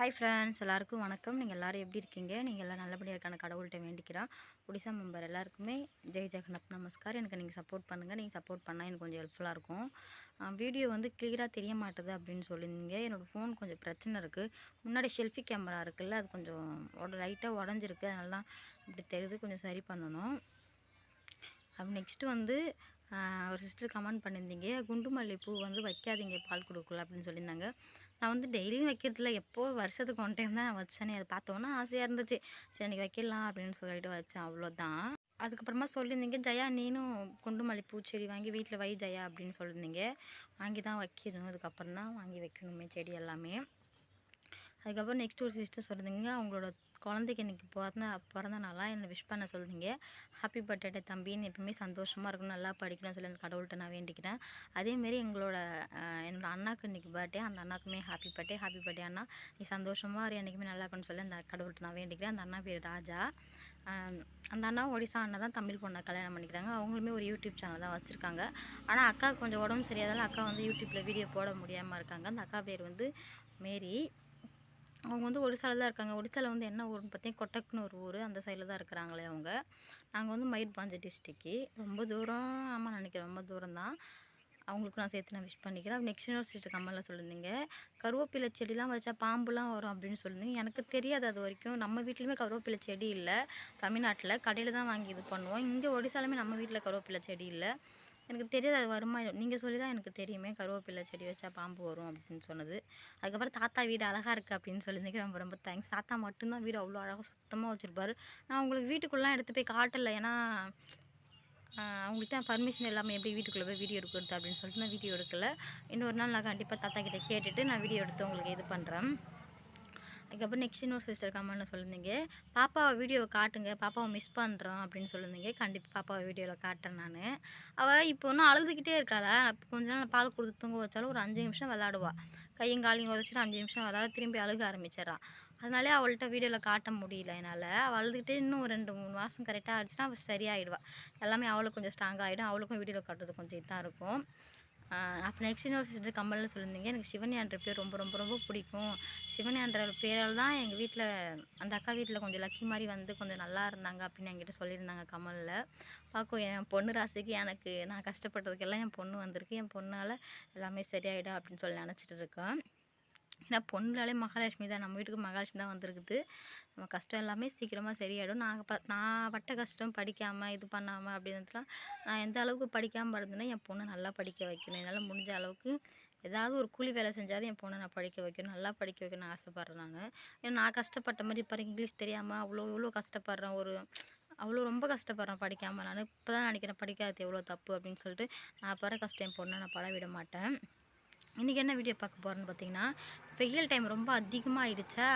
Hi friends எல்லாருக்கும் வணக்கம். நீங்கள் எல்லோரும் எப்படி இருக்கீங்க? நீங்கள் எல்லாம் நல்லபடியாக இருக்கான கடவுள்கிட்ட வேண்டிக்கிறான் ஒடிசா மெம்பர் எல்லாருக்குமே ஜெய் ஜெகநாத் நமஸ்கார். எனக்கு நீங்கள் சப்போர்ட் பண்ணுங்கள் நீங்கள் சப்போர்ட் பண்ணால் எனக்கு கொஞ்சம் ஹெல்ப்ஃபுல்லாக இருக்கும். வீடியோ வந்து கிளியராக தெரிய மாட்டுது அப்படின்னு சொல்லியிருந்தீங்க. என்னோடய ஃபோன் கொஞ்சம் பிரச்சனை இருக்குது முன்னாடி ஷெல்ஃபி கேமரா இருக்குல்ல அது கொஞ்சம் உட லைட்டாக உடஞ்சிருக்கு. அதனால தான் இப்படி தெரியுது. கொஞ்சம் சரி பண்ணணும். அப்போ நெக்ஸ்ட்டு வந்து ஒரு சிஸ்டர் கமெண்ட் பண்ணியிருந்தீங்க. குண்டு மல்லிகைப்பூ வந்து வைக்காதீங்க பால் கொடுக்கல அப்படின்னு சொல்லியிருந்தாங்க. நான் வந்து டெய்லியும் வைக்கிறதுல எப்போ வருஷத்துக்கு ஒன் டைம் தான் நான் வச்சேனே அதை பார்த்தோன்னா ஆசையாக இருந்துச்சு. சரி இன்றைக்கி வைக்கலாம் அப்படின்னு சொல்லிட்டு வச்சேன் அவ்வளோதான். அதுக்கப்புறமா சொல்லியிருந்தீங்க ஜெயா நீனும் குண்டு மல்லிகைப்பூ செடி வாங்கி வீட்டில் வை ஜெயா அப்படின்னு சொல்லியிருந்தீங்க. வாங்கி தான் வைக்கணும். அதுக்கப்புறம் தான் வாங்கி வைக்கணுமே செடி எல்லாமே. அதுக்கப்புறம் நெக்ஸ்ட் ஒரு சிஸ்டர் சொல்லுதுங்க அவங்களோட குழந்தைக்கு இன்றைக்கி பிறந்த பிறந்த நாளாக என்னை விஷ் பண்ண சொல்லுங்க ஹாப்பி பர்த்டே தம்பின்னு எப்பவுமே சந்தோஷமாக இருக்கணும் நல்லா படிக்கணும்னு சொல்லி அந்த கடவுள்கிட்ட நான் வேண்டிக்கிறேன். அதேமாரி எங்களோட என்னோடய அண்ணாக்கு இன்றைக்கி பர்த்டே அந்த அண்ணாக்குமே ஹாப்பி பர்த்டே ஹாப்பி பர்த்டே அண்ணா. நீ சந்தோஷமாக இரு என்றைக்குமே நல்லா இருக்குன்னு சொல்லி அந்த கடவுள்கிட்ட நான் வேண்டிக்கிறேன். அந்த அண்ணா பேர் ராஜா. அந்த அண்ணா ஒடிசா அண்ணா தான் தமிழ் பொண்ணை கல்யாணம் பண்ணிக்கிறாங்க. அவங்களுமே ஒரு யூடியூப் சேனல் தான் வச்சுருக்காங்க. ஆனால் அக்கா கொஞ்சம் உடம்பு சரியாதால அக்கா வந்து யூடியூப்பில் வீடியோ போட முடியாமல் இருக்காங்க. அந்த அக்கா பேர் வந்து மேரி. அவங்க வந்து ஒடிசாவில் தான் இருக்காங்க. ஒடிசாவில் வந்து என்ன ஊருன்னு பார்த்தீங்கன்னா கொட்டக்குன்னு ஒரு ஊர். அந்த சைடில் தான் இருக்கிறாங்களே அவங்க. நாங்கள் வந்து மயிர்பாஞ்சி டிஸ்ட்ரிக்கு ரொம்ப தூரம் ஆமாம் நினைக்கிறேன். ரொம்ப தூரம் தான். அவங்களுக்கு நான் சேர்த்து நான் விஷ் பண்ணிக்கிறேன். நெக்ஸ்ட் யூனிவர்சிட்டி கம்மலில் சொல்லியிருந்தீங்க. கருவேப்பிலை செடிலாம் வச்சா பாம்புலாம் வரும் அப்படின்னு சொல்லியிருந்தீங்க. எனக்கு தெரியாது அது வரைக்கும். நம்ம வீட்லேயுமே கருவேப்பிலை செடி இல்லை. தமிழ்நாட்டில் கடையில் தான் வாங்கி இது பண்ணுவோம். இங்கே ஒடிசாலுமே நம்ம வீட்டில் கருவேப்பிலை செடி இல்லை. எனக்கு தெரியாது அது வருமா நீங்கள் சொல்லி தான் எனக்கு தெரியுமே. கருவேப்பிலை செடி வச்சா பாம்பு வரும் அப்படின்னு சொன்னது. அதுக்கப்புறம் தாத்தா வீடு அழகாக இருக்குது அப்படின்னு சொல்லியிருந்தேன் ரொம்ப ரொம்ப தேங்க்ஸ் தாத்தா மட்டும்தான் வீடு அவ்வளோ அழகாக சுத்தமாக வச்சுருப்பாரு. நான் உங்களுக்கு வீட்டுக்குள்ளே எடுத்து போய் காட்டலை. ஏன்னா அவங்கள்ட்ட பர்மிஷன் இல்லாமல் எப்படி வீட்டுக்குள்ளே போய் வீடியோ எடுக்கிறது அப்படின்னு சொல்லிட்டு நான் வீடியோ எடுக்கலை. இன்னொரு நாள் நான் கண்டிப்பாக தாத்தா கிட்டே கேட்டுட்டு நான் வீடியோ எடுத்து உங்களுக்கு இது பண்ணுறேன் அதுக்கப்புறம் நெக்ஸ்ட் இன்னொரு சிஸ்டர் கமெண்ட்னு சொல்லியிருந்தீங்க பாப்பாவை வீடியோவை காட்டுங்க பாப்பாவை மிஸ் பண்ணுறோம் அப்படின்னு சொல்லியிருந்தீங்க. கண்டிப்பாக பாப்பாவை வீடியோவில் காட்டுறேன் நான். அவள் இப்போ ஒன்றும் அழுதுகிட்டே இருக்காளா. கொஞ்ச நாள் பால் கொடுத்து தூங்க வச்சாலும் ஒரு அஞ்சு நிமிஷம் விளாடுவா கையும் காலையும் உதச்சிட்டு அஞ்சு நிமிஷம் விளாட திரும்பி அழுக ஆரம்பிச்சிடறான் அதனாலே அவள்கிட்ட வீடியோவில் காட்ட முடியல என்னால். அவள் அழுதுகிட்டே இன்னும் ரெண்டு மூணு மாதம் கரெக்டாக ஆகிடுச்சுன்னா அவள் சரியாயிடுவா. எல்லாமே அவளுக்கு கொஞ்சம் ஸ்ட்ராங் ஆகிடும் அவளுக்கும் வீடியோவில் காட்டுறது கொஞ்சம் இதாக இருக்கும். அப்போ நெக்ஸ்ட் இன்னொரு சிஸ்டர் கம்மல்னு சொல்லியிருந்தீங்க. எனக்கு சிவனியான்ற பேர் ரொம்ப ரொம்ப ரொம்ப பிடிக்கும். சிவனியான்ற பேரால் தான் எங்கள் வீட்டில் அந்த அக்கா வீட்டில் கொஞ்சம் லக்கி மாதிரி வந்து கொஞ்சம் நல்லா இருந்தாங்க அப்படின்னு என்கிட்ட சொல்லியிருந்தாங்க கமலில். பார்க்கும் என் பொண்ணு ராசிக்கு எனக்கு நான் கஷ்டப்பட்டதுக்கெல்லாம் என் பொண்ணு வந்திருக்கு. என் பொண்ணால் எல்லாமே சரியாயிடும் அப்படின்னு சொல்லி நினச்சிட்டு இருக்கேன். ஏன்னா பொண்ணுனாலே மகாலட்சுமி தான். நம்ம வீட்டுக்கு மகாலட்சுமி தான் வந்திருக்குது. நம்ம கஷ்டம் எல்லாமே சீக்கிரமாக சரியாயிடும். நாங்கள் ப நான் பட்ட கஷ்டம் படிக்காமல் இது பண்ணாமல் அப்படின்றதுலாம் நான் எந்த அளவுக்கு படிக்காமல் இருந்தேன்னா என் பொண்ணை நல்லா படிக்க வைக்கணும். என்னால் முடிஞ்ச அளவுக்கு ஏதாவது ஒரு கூலி வேலை செஞ்சாவது என் பொண்ணை நான் படிக்க வைக்கணும். நல்லா படிக்க வைக்கணும்னு ஆசைப்பட்றேன் நான். ஏன்னா நான் கஷ்டப்பட்ட மாதிரி இப்போ இங்கிலீஷ் தெரியாமல் அவ்வளோ இவ்வளோ கஷ்டப்படுறேன். ஒரு அவ்வளோ ரொம்ப கஷ்டப்படுறேன் படிக்காமல் நான். இப்போ தான் நினைக்கிறேன் படிக்காதது எவ்வளோ தப்பு அப்படின்னு சொல்லிட்டு நான் படுற கஷ்டம் என் பொண்ணை நான் பட விட மாட்டேன். இன்றைக்கி என்ன வீடியோ பார்க்க போகிறேன்னு பார்த்தீங்கன்னா வெயில் டைம் ரொம்ப அதிகமாக ஆயிடுச்சா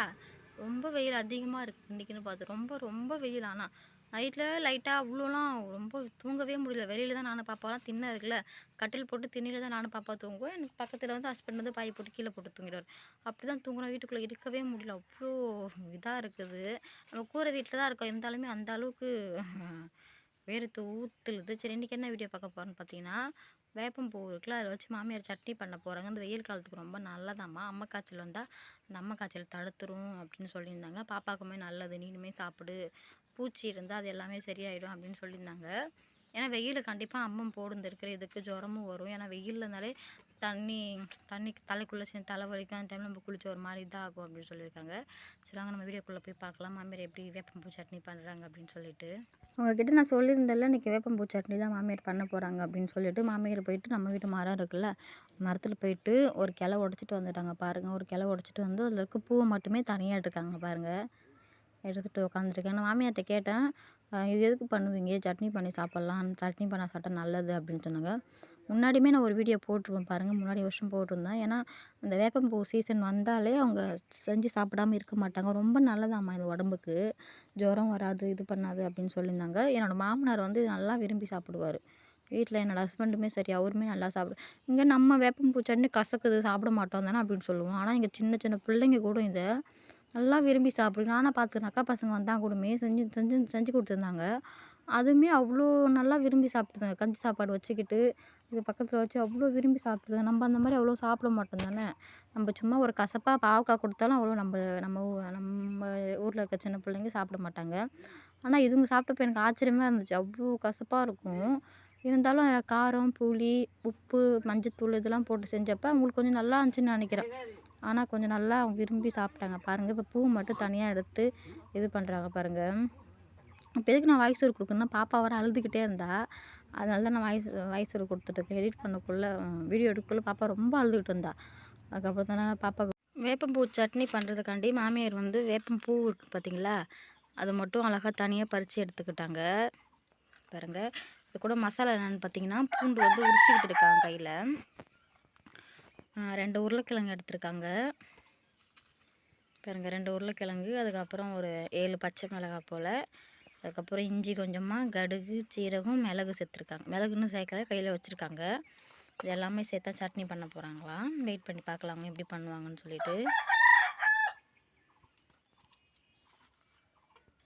ரொம்ப வெயில் அதிகமாக இருக்குது இன்றைக்கின்னு பார்த்து. ரொம்ப ரொம்ப வெயில் ஆனால் நைட்டில் லைட்டாக அவ்வளோலாம் ரொம்ப தூங்கவே முடியல. வெளியில் தான் நானும் பாப்பாலாம் தின்ன இருக்குல்ல கட்டில் போட்டு திண்ணியில் தான் நானும் பாப்பா தூங்குவோம். எனக்கு பக்கத்தில் வந்து ஹஸ்பண்ட் வந்து பாய் போட்டு கீழே போட்டு தூங்கிடுவார். அப்படி தான் தூங்குறோம். வீட்டுக்குள்ளே இருக்கவே முடியல. அவ்வளோ இதாக இருக்குது. நம்ம கூரை வீட்டில் தான் இருக்கோம். இருந்தாலுமே அந்த அளவுக்கு வேர்த்து ஊற்றுலுது சரி இன்றைக்கி என்ன வீடியோ பார்க்க போகிறோன்னு பார்த்தீங்கன்னா வேப்பம்பூ இருக்குல்ல அதில் வச்சு மாமியார் சட்னி பண்ண போகிறாங்க இந்த வெயில் காலத்துக்கு ரொம்ப நல்லதாம்மா. அம்மா காய்ச்சல் வந்தால் அந்த அம்மா காய்ச்சல் தடுத்துரும் அப்படின்னு சொல்லியிருந்தாங்க. பாப்பாக்குமே நல்லது நீனுமே சாப்பிடு பூச்சி இருந்தால் அது எல்லாமே சரியாயிடும் அப்படின்னு சொல்லியிருந்தாங்க. ஏன்னா வெயில் கண்டிப்பாக அம்மம் போடுந்து இருக்கிற இதுக்கு ஜுரமும் வரும். ஏன்னா இருந்தாலே தண்ணி தண்ணி தலைக்குள்ளே சேர்ந்து தலை வலிக்கும். அந்த டைமில் நம்ம குளிச்ச ஒரு மாதிரி இதாகும் அப்படின்னு சொல்லியிருக்காங்க. சரி வாங்க நம்ம வீடியோக்குள்ளே போய் பார்க்கலாம். மாமியார் எப்படி வேப்பம்பூ சட்னி பண்ணுறாங்க அப்படின்னு சொல்லிட்டு. உங்ககிட்ட நான் சொல்லியிருந்தேன்ல இன்றைக்கி வேப்பம்பூ சட்னி தான் மாமியார் பண்ண போகிறாங்க அப்படின்னு சொல்லிட்டு. மாமியார் போயிட்டு நம்ம வீட்டு மரம் இருக்குல்ல மரத்தில் போயிட்டு ஒரு கிளை உடச்சிட்டு வந்துட்டாங்க பாருங்கள் ஒரு கிளை உடச்சிட்டு வந்து அதில் இருக்க பூவை மட்டுமே தனியாக எடுத்துருக்காங்க பாருங்கள் எடுத்துகிட்டு உட்காந்துருக்கேன் நான் மாமியார்கிட்ட கேட்டேன் இது எதுக்கு பண்ணுவீங்க? சட்னி பண்ணி சாப்பிட்லாம். சட்னி பண்ண சாப்பிட்டா நல்லது அப்படின்னு சொன்னாங்க. முன்னாடியுமே நான் ஒரு வீடியோ போட்டிருப்பேன் பாருங்கள் முன்னாடி வருஷம் போட்டிருந்தேன். ஏன்னா அந்த வேப்பம்பூ சீசன் வந்தாலே அவங்க செஞ்சு சாப்பிடாம இருக்க மாட்டாங்க. ரொம்ப நல்லதாம்மா இது உடம்புக்கு. ஜுரம் வராது இது பண்ணாது அப்படின்னு சொல்லியிருந்தாங்க. என்னோடய மாமனார் வந்து நல்லா விரும்பி சாப்பிடுவார். வீட்டில் என்னோடய ஹஸ்பண்டுமே சரி அவருமே நல்லா சாப்பிடு இங்கே நம்ம வேப்பம்பூ சட்னி கசக்குது சாப்பிட மாட்டோம் தானே அப்படின்னு சொல்லுவோம். ஆனால் இங்கே சின்ன சின்ன பிள்ளைங்க கூட இதை நல்லா விரும்பி சாப்பிடுங்க நானாக பார்த்துக்கணும் அக்கா பசங்க வந்தால் கூடமே செஞ்சு செஞ்சு செஞ்சு கொடுத்துருந்தாங்க. அதுவுமே அவ்வளோ நல்லா விரும்பி சாப்பிடுதுங்க கஞ்சி சாப்பாடு வச்சுக்கிட்டு இது பக்கத்தில் வச்சு அவ்வளோ விரும்பி சாப்பிடுதுங்க நம்ம அந்த மாதிரி அவ்வளோ சாப்பிட மாட்டோம் தானே? நம்ம சும்மா ஒரு கசப்பாக பாவக்காய் கொடுத்தாலும் அவ்வளோ நம்ம நம்ம ஊ- நம்ம ஊரில் இருக்க சின்ன பிள்ளைங்க சாப்பிட மாட்டாங்க. ஆனால் இதுங்க சாப்பிட்டப்ப எனக்கு ஆச்சரியமாக இருந்துச்சு. அவ்வளோ கசப்பாக இருக்கும். இருந்தாலும் காரம் புளி உப்பு மஞ்சத்தூள் இதெல்லாம் போட்டு செஞ்சப்போ அவங்களுக்கு கொஞ்சம் நல்லா இருந்துச்சுன்னு நினைக்கிறேன். ஆனால் கொஞ்சம் நல்லா அவங்க விரும்பி சாப்பிட்டாங்க. பாருங்கள் இப்போ பூ மட்டும் தனியாக எடுத்து இது பண்ணுறாங்க பாருங்கள் இப்போ எதுக்கு நான் வாய்ஸ் ஓவர் கொடுக்குறேன்னா பாப்பா வர அழுதுகிட்டே இருந்தா அதனால தான் நான் வாய்ஸ் வாய்ஸ் ஓவர் கொடுத்துட்ருக்கேன் எடிட் பண்ணக்குள்ளே வீடியோ எடுக்கக்குள்ள பாப்பா ரொம்ப அழுதுகிட்டு இருந்தா. அதுக்கப்புறம் தான் பாப்பாவுக்கு வேப்பம்பூ சட்னி பண்ணுறதுக்காண்டி மாமியார் வந்து வேப்பம்பூ இருக்குது பார்த்தீங்களா அது மட்டும் அழகாக தனியாக பறித்து எடுத்துக்கிட்டாங்க. பாருங்க இது கூட மசாலா என்னென்னு பார்த்தீங்கன்னா பூண்டு வந்து உரிச்சிக்கிட்டு இருக்காங்க கையில். ரெண்டு உருளைக்கிழங்கு எடுத்திருக்காங்க. பாருங்க ரெண்டு உருளைக்கிழங்கு அதுக்கப்புறம் ஒரு ஏழு பச்சை மிளகாய் போல். அதுக்கப்புறம் இஞ்சி கொஞ்சமாக கடுகு சீரகம் மிளகு சேர்த்துருக்காங்க. மிளகுன்னு சேர்க்கல கையில் வச்சுருக்காங்க. இது எல்லாமே சேர்த்தா சட்னி பண்ண போகிறாங்களா வெயிட் பண்ணி பார்க்கலாம் அவங்க எப்படி பண்ணுவாங்கன்னு சொல்லிட்டு.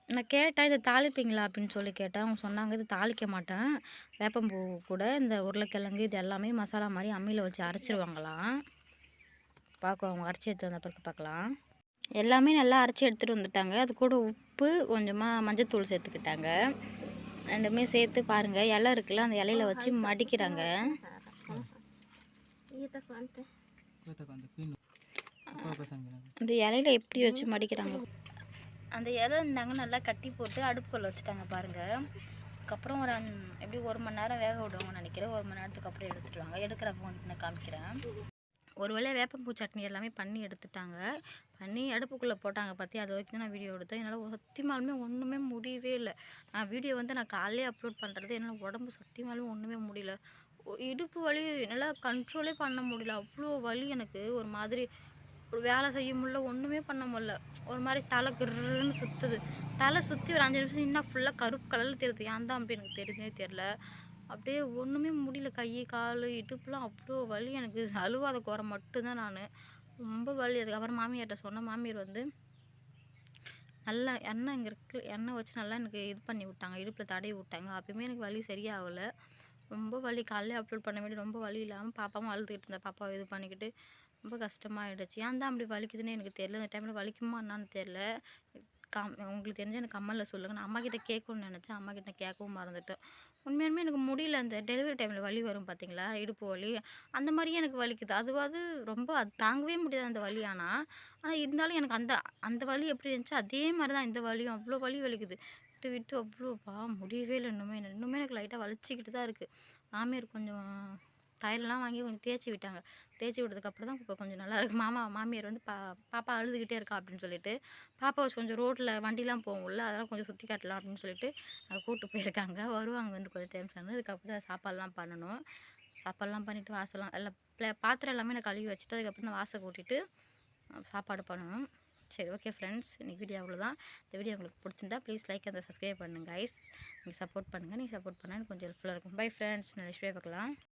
நான் கேட்டேன் இதை தாளிப்பீங்களா? அப்படின்னு சொல்லி கேட்டேன். அவங்க சொன்னாங்க இது தாளிக்க மாட்டேன். வேப்பம்பூ கூட இந்த உருளைக்கிழங்கு இது எல்லாமே மசாலா மாதிரி அம்மியில் வச்சு அரைச்சிருவாங்களாம் பார்க்க அவங்க அரைச்சி எடுத்து வந்த பிறகு பார்க்கலாம். எல்லாமே நல்லா அரைச்சி எடுத்துகிட்டு வந்துட்டாங்க. அது கூட உப்பு கொஞ்சமாக மஞ்சத்தூள் சேர்த்துக்கிட்டாங்க. ரெண்டுமே சேர்த்து பாருங்கள் இலை இருக்குல்ல அந்த இலையில வச்சு மடிக்கிறாங்க. அந்த இலையில எப்படி வச்சு மடிக்கிறாங்க? அந்த இலை இருந்தாங்க நல்லா கட்டி போட்டு அடுப்புக்குள்ள வச்சுட்டாங்க பாருங்க. அதுக்கப்புறம் ஒரு எப்படி ஒரு மணி நேரம் வேக விடுவாங்கன்னு நினைக்கிறேன். ஒரு மணி நேரத்துக்கு அப்புறம் எடுத்துடுவாங்க எடுக்கிறப்ப வந்து நான் காமிக்கிறேன். ஒருவேளை வேப்பம்பூ சட்னி எல்லாமே பண்ணி எடுத்துட்டாங்க. பண்ணி அடுப்புக்குள்ளே போட்டாங்க பற்றி அதை வரைக்கும் நான் வீடியோ எடுத்தேன். என்னால் சத்தியமாலுமே ஒன்றுமே முடியவே இல்லை. நான் வீடியோ வந்து நான் காலையிலே அப்லோட் பண்ணுறது என்னால் உடம்பு சத்தியமாலுமே ஒன்றுமே முடியல. இடுப்பு வலி என்னால் கண்ட்ரோலே பண்ண முடியல. அவ்வளோ வலி எனக்கு. ஒரு மாதிரி ஒரு வேலை செய்ய முடியல. ஒன்றுமே பண்ண முடியல. ஒரு மாதிரி தலை கிருன்னு சுற்றுது தலை சுற்றி ஒரு அஞ்சு நிமிஷம் இன்னும் ஃபுல்லாக கருப்பு கலரில் தெரியுது. ஏன் தான் அப்படி எனக்கு தெரியுதுன்னே தெரில அப்படியே ஒன்றுமே முடியல. கை கால் இடுப்புலாம் அவ்வளோ வலி. எனக்கு அழுவாத குறை மட்டும்தான் நான். ரொம்ப வலி. அதுக்கப்புறம் மாமியார்கிட்ட சொன்னேன். மாமியார் வந்து நல்லா எண்ணெய் இங்கே இருக்கு. எண்ணெய் வச்சு நல்லா எனக்கு இது பண்ணி விட்டாங்க. இடுப்பில் தடவி விட்டாங்க. அப்பயுமே எனக்கு வலி சரியாகலை. ரொம்ப வலி. காலையில் அப்லோட் பண்ண வேண்டிய ரொம்ப வலி இல்லாமல் பாப்பாவும் அழுதுகிட்டு இருந்தா. பாப்பாவை இது பண்ணிக்கிட்டு ரொம்ப கஷ்டமாகிடுச்சு ஏன் தான் அப்படி வலிக்குதுன்னு எனக்கு தெரியல. இந்த டைமில் வலிக்குமா என்னான்னு தெரியல. கம் உங்களுக்கு தெரிஞ்ச எனக்கு கம்மலில் சொல்லுங்கள் நான் அம்மா கிட்ட கேட்கணும்னு நினச்சேன். அம்மா கிட்ட கேட்கவும் மறந்துட்டேன். உண்மையாலுமே எனக்கு முடியல. அந்த டெலிவரி டைமில் வலி வரும் பார்த்தீங்களா இடுப்பு வலி. அந்த மாதிரியே எனக்கு வலிக்குது. அதுவாது ரொம்ப அது தாங்கவே முடியாது அந்த வலி ஆனால் ஆனால் இருந்தாலும் எனக்கு அந்த அந்த வலி எப்படி இருந்துச்சு? அதே மாதிரி தான் இந்த வலியும். அவ்வளோ வலி வலிக்குது. விட்டு விட்டு அவ்வளோ பா முடியவே இல்லை இன்னுமே. எனக்கு- இன்னுமே எனக்கு லைட்டாக வலிச்சிக்கிட்டு தான் இருக்குது மாமியார் கொஞ்சம் தைலம்லாம் வாங்கி கொஞ்சம் தேய்ச்சி விட்டாங்க. தேய்ச்சி விட்டதுக்கப்புறம் தான் இப்போ கொஞ்சம் நல்லா இருக்கு. மாமா மாமியார் வந்து பா பாப்பா அழுதுகிட்டே இருக்கா அப்படின்னு சொல்லிட்டு பாப்பாவை கொஞ்சம் ரோட்டில் வண்டிலாம் போகும்ல அதெல்லாம் கொஞ்சம் சுற்றி காட்டலாம் அப்படின்னு சொல்லிட்டு அங்கே கூப்பிட்டு போயிருக்காங்க. வருவாங்க வந்து கொஞ்சம் டைம் சொன்னது அதுக்கப்புறம் சாப்பாடுலாம் பண்ணணும். சாப்பாடுலாம் பண்ணிவிட்டு வாசலாம் எல்லாம் ப்ளே பாத்திரம் எல்லாமே நான் கழுவி வச்சுட்டு அதுக்கப்புறம் தான் வாசல் கூட்டிட்டு சாப்பாடு பண்ணணும். சரி ஓகே ஃப்ரெண்ட்ஸ் இன்றைக்கி வீடியோ அவ்வளோதான் இந்த வீடியோ உங்களுக்கு பிடிச்சிருந்தா ப்ளீஸ் லைக் அந்த சப்ஸ்கிரைப் பண்ணுங்கள் ஐஸ் நீங்கள் சப்போர்ட் பண்ணுங்கள் நீங்கள் சப்போர்ட் பண்ணால் எனக்கு கொஞ்சம் ஹெல்ப்ஃபுல்லாக இருக்கும். பை ஃப்ரெண்ட்ஸ் நல்ல விஷயம் பார்க்கலாம்.